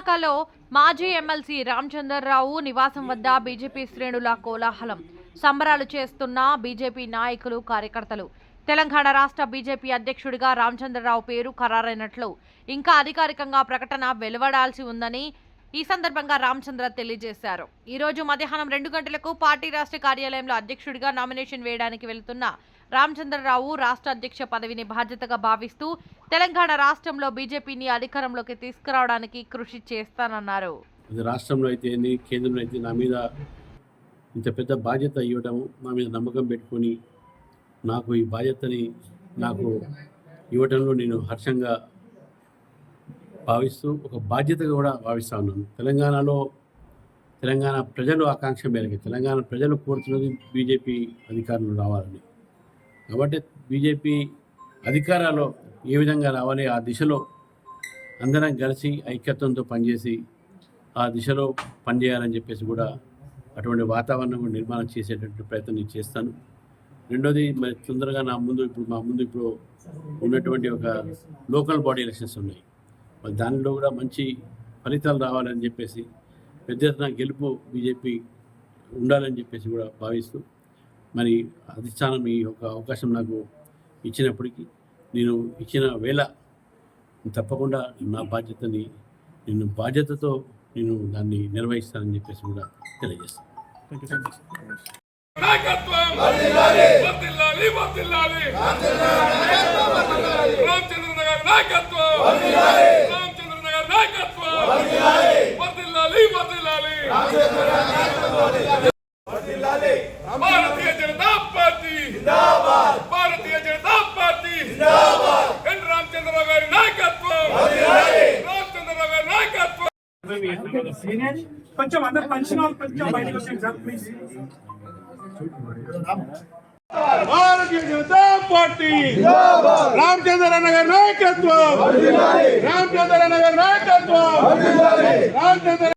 విశాఖలో మాజీ ఎమ్మెల్సీ రామచంద్రరావు నివాసం వద్ద బీజేపీ శ్రేణుల కోలాహలం. సంబరాలు చేస్తున్న బీజేపీ నాయకులు కార్యకర్తలు. తెలంగాణ రాష్ట్ర బీజేపీ అధ్యక్షుడిగా రామచంద్రరావు పేరు ఖరారైనట్లు. ఇంకా అధికారికంగా ప్రకటన వెలువడాల్సి ఉందని ఈ సందర్భంగా రామచంద్ర తెలియజేశారు. ఈ రోజు మధ్యాహ్నం రెండు గంటలకు పార్టీ రాష్ట్ర కార్యాలయంలో అధ్యక్షుడిగా నామినేషన్ వేయడానికి వెళుతున్న రామచంద్రరావు రాష్ట్ర అధ్యక్ష పదవిని బాధ్యతగా భావిస్తూ తెలంగాణ రాష్ట్రంలో బీజేపీని అధికారంలోకి తీసుకురావడానికి కృషి చేస్తానన్నారు. రాష్ట్రంలో అయితే ఏంది? కేంద్రంలో అయితే నా మీద ఇంత పెద్ద బాధ్యత ఇవ్వడం నా మీద నమ్మకం పెట్టుకొని నాకు ఈ బాధ్యతని నాకు ఇవ్వడంలో నేను హర్షంగా భావిస్తూ ఒక బాధ్యతగా కూడా భావిస్తా ఉన్నాను. తెలంగాణలో తెలంగాణ ప్రజలు ఆకాంక్ష మేరకు తెలంగాణ ప్రజలు కోరుతున్నది బీజేపీ అధికారంలో రావాలని. కాబట్టి బీజేపీ అధికారాలు ఏ విధంగా రావాలి ఆ దిశలో అందరం కలిసి ఐక్యత్వంతో పనిచేసి ఆ దిశలో పనిచేయాలని చెప్పేసి కూడా అటువంటి వాతావరణం కూడా నిర్మాణం చేసేటటువంటి ప్రయత్నం నేను చేస్తాను. రెండోది మరి తొందరగా నా ముందు ఇప్పుడు మా ముందు ఇప్పుడు ఉన్నటువంటి ఒక లోకల్ బాడీ ఎలక్షన్స్ ఉన్నాయి. మరి దానిలో కూడా మంచి ఫలితాలు రావాలని చెప్పేసి పెద్ద ఎత్తున గెలుపు బీజేపీ ఉండాలని చెప్పేసి కూడా భావిస్తూ మరి అధిష్టానం ఈ యొక్క అవకాశం నాకు ఇచ్చినప్పటికీ నేను ఇచ్చిన వేళ తప్పకుండా నా బాధ్యతని నేను బాధ్యతతో నేను దాన్ని నిర్వహిస్తానని చెప్పేసి కూడా తెలియజేస్తాను. నాయకత్వం వర్ధిల్లాలి వర్ధిల్లాలి రామచంద్ర నగర్ నాయకత్వం రామచంద్ర నగర్ నాయకత్వం వర్ధిల్లాలి వర్ధిల్లాలి Bharatiya Janata party. Bharatiya Janata party. N Ramachandrarao గారి నాయకత్వం. రామచంద్రరావు గారి నాయకత్వం. కొంచెం అందరు పంచిన కొంచెం బయటకు వచ్చారు sir please Bharatiya Janata party. Ramachandra Nagar నాయకత్వం. రామచంద్ర నగర్ నాయకత్వం. రామచంద్ర